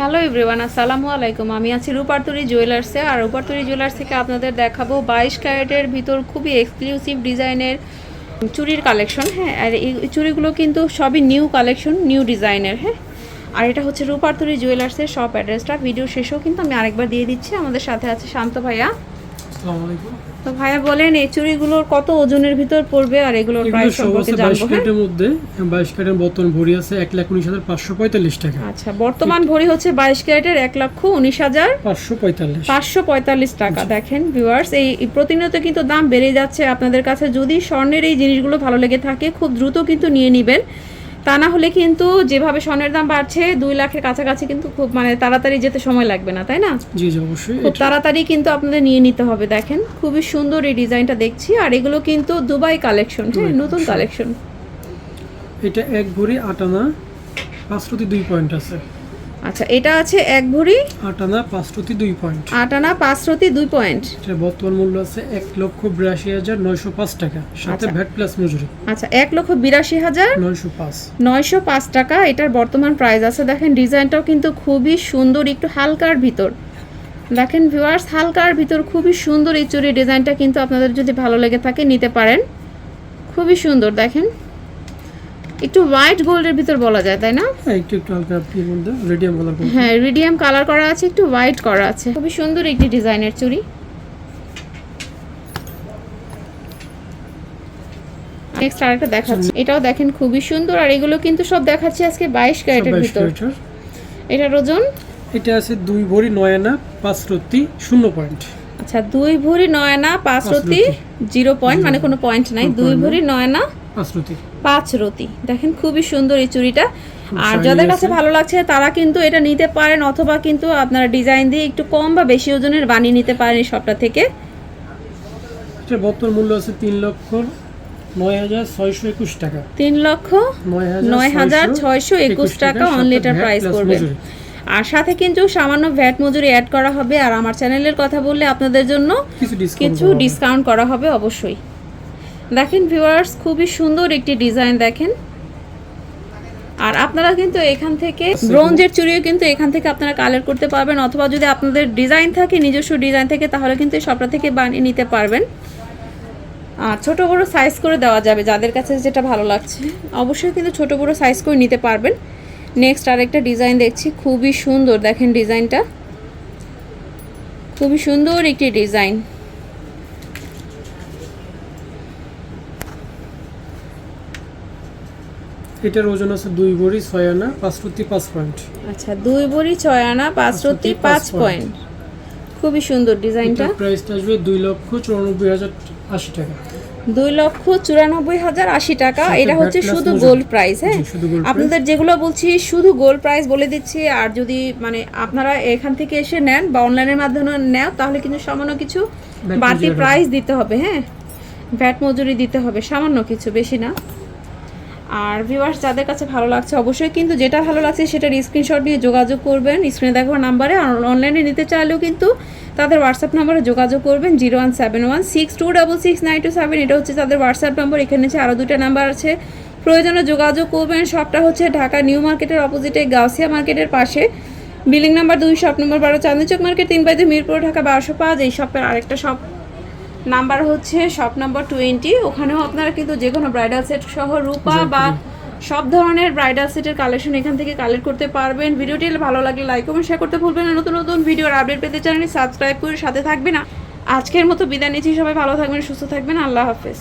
Hello everyone, আসসালামু আলাইকুম। আমি আছি রূপারতরি জুয়েলার্সে আর রূপারতরি জুয়েলার্স থেকে আপনাদের দেখাবো বাইশ ক্যারেটের ভিতর খুবই এক্সক্লুসিভ ডিজাইনের চুরির কালেকশন হ্যাঁ? আর এই চুরিগুলো কিন্তু সবই নিউ কালেকশন নিউ ডিজাইনের হ্যাঁ? আর এটা হচ্ছে রূপারতরি জুয়েলার্সের শপ অ্যাড্রেসটা ভিডিও শেষেও কিন্তু আমি আরেকবার দিয়ে দিচ্ছি। আমাদের সাথে আছে শান্ত ভাইয়া। তো ভাইয়া বলেন এই চুড়িগুলোর কত ওজনের ভিতর পড়বে আর এগুলোর প্রাইস সম্পর্কে জানব হ্যাঁ ক্যারেটের মধ্যে বাইশ ক্যারেটের বর্তমান ভরি আছে এক লাখ উনিশ হাজার পাঁচশো পঁয়তাল্লিশ টাকা। আচ্ছা বর্তমান ভরি হচ্ছে বাইশ ক্যারেটের এক লক্ষ উনিশ হাজার পাঁচশো পঁয়তাল্লিশ। পাঁচশো পঁয়তাল্লিশ টাকা দেখেন ভিউয়ার্স এই প্রতিনিয়ত কিন্তু দাম বেড়ে যাচ্ছে। আপনাদের কাছে যদি স্বর্ণের এই জিনিসগুলো ভালো লেগে থাকে খুব দ্রুত কিন্তু নিয়ে নেবেন। তা না হলে কিন্তু যেভাবে স্বর্ণের দাম বাড়ছে দুই লাখের কাছাকাছি কিন্তু খুব মানে তাড়াতাড়ি যেতে সময় লাগবে না তাই না? জি জি অবশ্যই খুব তাড়াতাড়ি কিন্তু আপনাদের নিয়ে নিতে হবে দেখেন। খুবই সুন্দর এই ডিজাইনটা দেখছি আর এগুলো কিন্তু দুবাই কালেকশন হ্যাঁ নতুন কালেকশন। এটা এক ভরি আটানা পাঁচ দুই পয়েন্ট আছে। আচ্ছা এটা আছে এক ভরি? আট আনা পাঁচরতি দুই পয়েন্ট। আট আনা পাঁচ রতি দুই পয়েন্ট। এটার বর্তমান মূল্য আছে এক লক্ষ বিরাশি হাজার নয়শো পাঁচ টাকা। সাথে আচ্ছা। ভ্যাট প্লাস মজুরি। আচ্ছা এক লক্ষ বিরাশি হাজার নয়শো পাঁচ। নয়শো পাঁচ টাকা। এটার বর্তমান প্রাইস আছে। দেখেন ডিজাইনটাও কিন্তু খুবই সুন্দর একটু হালকার ভিতর। দেখেন ভিউয়ার্স হালকার ভিতর খুবই সুন্দর এই চুরি ডিজাইনটা কিন্তু আপনাদের যদি ভালো লেগে থাকে নিতে পারেন। খুবই সুন্দর দেখেন। একটু হোয়াইট গোল্ডের ভিতর বলা যায় তাই না? হ্যাঁ একটু একটু হালকা আপনি মধ্যে রেডিয়াম কালার হ্যাঁ রিডিয়াম কালার করা আছে একটু হোয়াইট করা আছে। খুবই সুন্দর একটি ডিজাইনের চুড়ি। নেক্সট আরেকটা দেখাচ্ছি। এটাও দেখেন খুবই সুন্দর আর এগুলো কিন্তু সব দেখাচ্ছি আজকে বাইশ ক্যারেটের ভিতর। এটার ওজন? এটা আছে দুই ভরি নয় আনা পাঁচরতি শূন্য পয়েন্ট আচ্ছা দুই ভরি নয় আনা পাঁচ রতি জিরো পয়েন্ট মানে কোনো পয়েন্ট নাই। দুই ভরি নয় আনা পাঁচ রতি দেখেন খুবই সুন্দর এই চুড়িটা। আর যাদের কাছে ভালো লাগছে তারা কিন্তু এটা নিতে পারেন অথবা কিন্তু আপনারা ডিজাইন দিয়ে একটু কম বা বেশি ওজনের বানিয়ে নিতে পারেন এই সবটা থেকে। বর্তমান মূল্য আছে তিন লক্ষ নয় হাজার ছয়শো একুশ টাকা। তিন লক্ষ নয় নয় হাজার ছয়শো একুশ টাকা অনলি এটার প্রাইস পড়বে। আর সাথে কিন্তু সামান্য ভ্যাট মজুরি অ্যাড করা হবে। আর আমার চ্যানেলের কথা বললে আপনাদের জন্য কিছু ডিসকাউন্ট করা হবে অবশ্যই। দেখেন ভিউয়ার্স খুবই সুন্দর একটি ডিজাইন দেখেন। আর আপনারা কিন্তু এখান থেকে ব্রোঞ্জের চুড়িও কিন্তু এখান থেকে আপনারা কালার করতে পারবেন অথবা যদি আপনাদের ডিজাইন থাকে নিজস্ব ডিজাইন থেকে তাহলে কিন্তু এই সবটা থেকে বানিয়ে নিতে পারবেন। আর ছোট বড়ো সাইজ করে দেওয়া যাবে যাদের কাছে যেটা ভালো লাগছে। অবশ্যই কিন্তু ছোট বড়ো সাইজ করে নিতে পারবেন। নেক্সট আরেকটা ডিজাইন দেখছি খুবই সুন্দর দেখেন ডিজাইনটা খুবই সুন্দর একটি ডিজাইন এটার ওজন আছে দুই ভরি ছয় আনা পাঁচরতি পাঁচ পয়েন্ট। আচ্ছা দুই বড়ি ছয় আনা পাঁচ রতি পাঁচ পাঁচ পয়েন্ট। খুবই সুন্দর ডিজাইনটা। প্রাইসটা আসবে দুই লক্ষ চুরানব্বই হাজার আশি টাকা। দুই লক্ষ চুরানব্বই হাজার আশি টাকা। এটা হচ্ছে শুধু। গোল্ড প্রাইস হ্যাঁ। আপনাদের যেগুলো বলছি শুধু গোল্ড প্রাইস বলে দিচ্ছি। আর যদি মানে আপনারা এখান থেকে এসে নেন বা অনলাইনের মাধ্যমে নেন তাহলে কিন্তু সামান্য কিছু বাড়তি প্রাইস দিতে হবে হ্যাঁ? ভ্যাট মজুরি দিতে হবে সামান্য কিছু বেশি না। আর ভিউয়ার্স যাদের কাছে ভালো লাগছে অবশ্যই কিন্তু যেটা ভালো লাগছে সেটার স্ক্রিনশট নিয়ে যোগাযোগ করবেন স্ক্রিনে দেখার নাম্বারে আর অনলাইনে নিতে চাইলেও কিন্তু তাদের হোয়াটসঅ্যাপ নাম্বারে যোগাযোগ করবেন zero one seven one six two double six nine two seven এটা হচ্ছে তাদের হোয়াটসঅ্যাপ নম্বর এখানে হচ্ছে আরও দুটো নাম্বার আছে। প্রয়োজনে যোগাযোগ করবেন সবটা হচ্ছে ঢাকা নিউ মার্কেটের অপোজিটে গাউসিয়া মার্কেটের পাশে। বিল্ডিং নাম্বার দুই শপ নম্বর বারো চাঁদনিচক মার্কেট, তিন বাইতে মিরপুর, ঢাকা বারোশো পাঁচ, এই শপের আরেকটা শপ নাম্বার হচ্ছে শপ নাম্বার টোয়েন্টি। ওখানেও আপনারা কিন্তু যে কোনো ব্রাইডাল সেট সহ রূপা বা সব ধরনের ব্রাইডাল সেটের কালেকশন এখান থেকে কালেক্ট করতে পারবেন। ভিডিওটি ভালো লাগলে লাইক কমেন্ট শেয়ার করতে ভুলবেন না। নতুন নতুন ভিডিওর আপডেট পেতে চান সাবস্ক্রাইব করে সাথে থাকবে না আজকের মতো বিদায় নিচ্ছি। সবাই ভালো থাকবেন সুস্থ থাকবেন। আল্লাহ হাফেজ।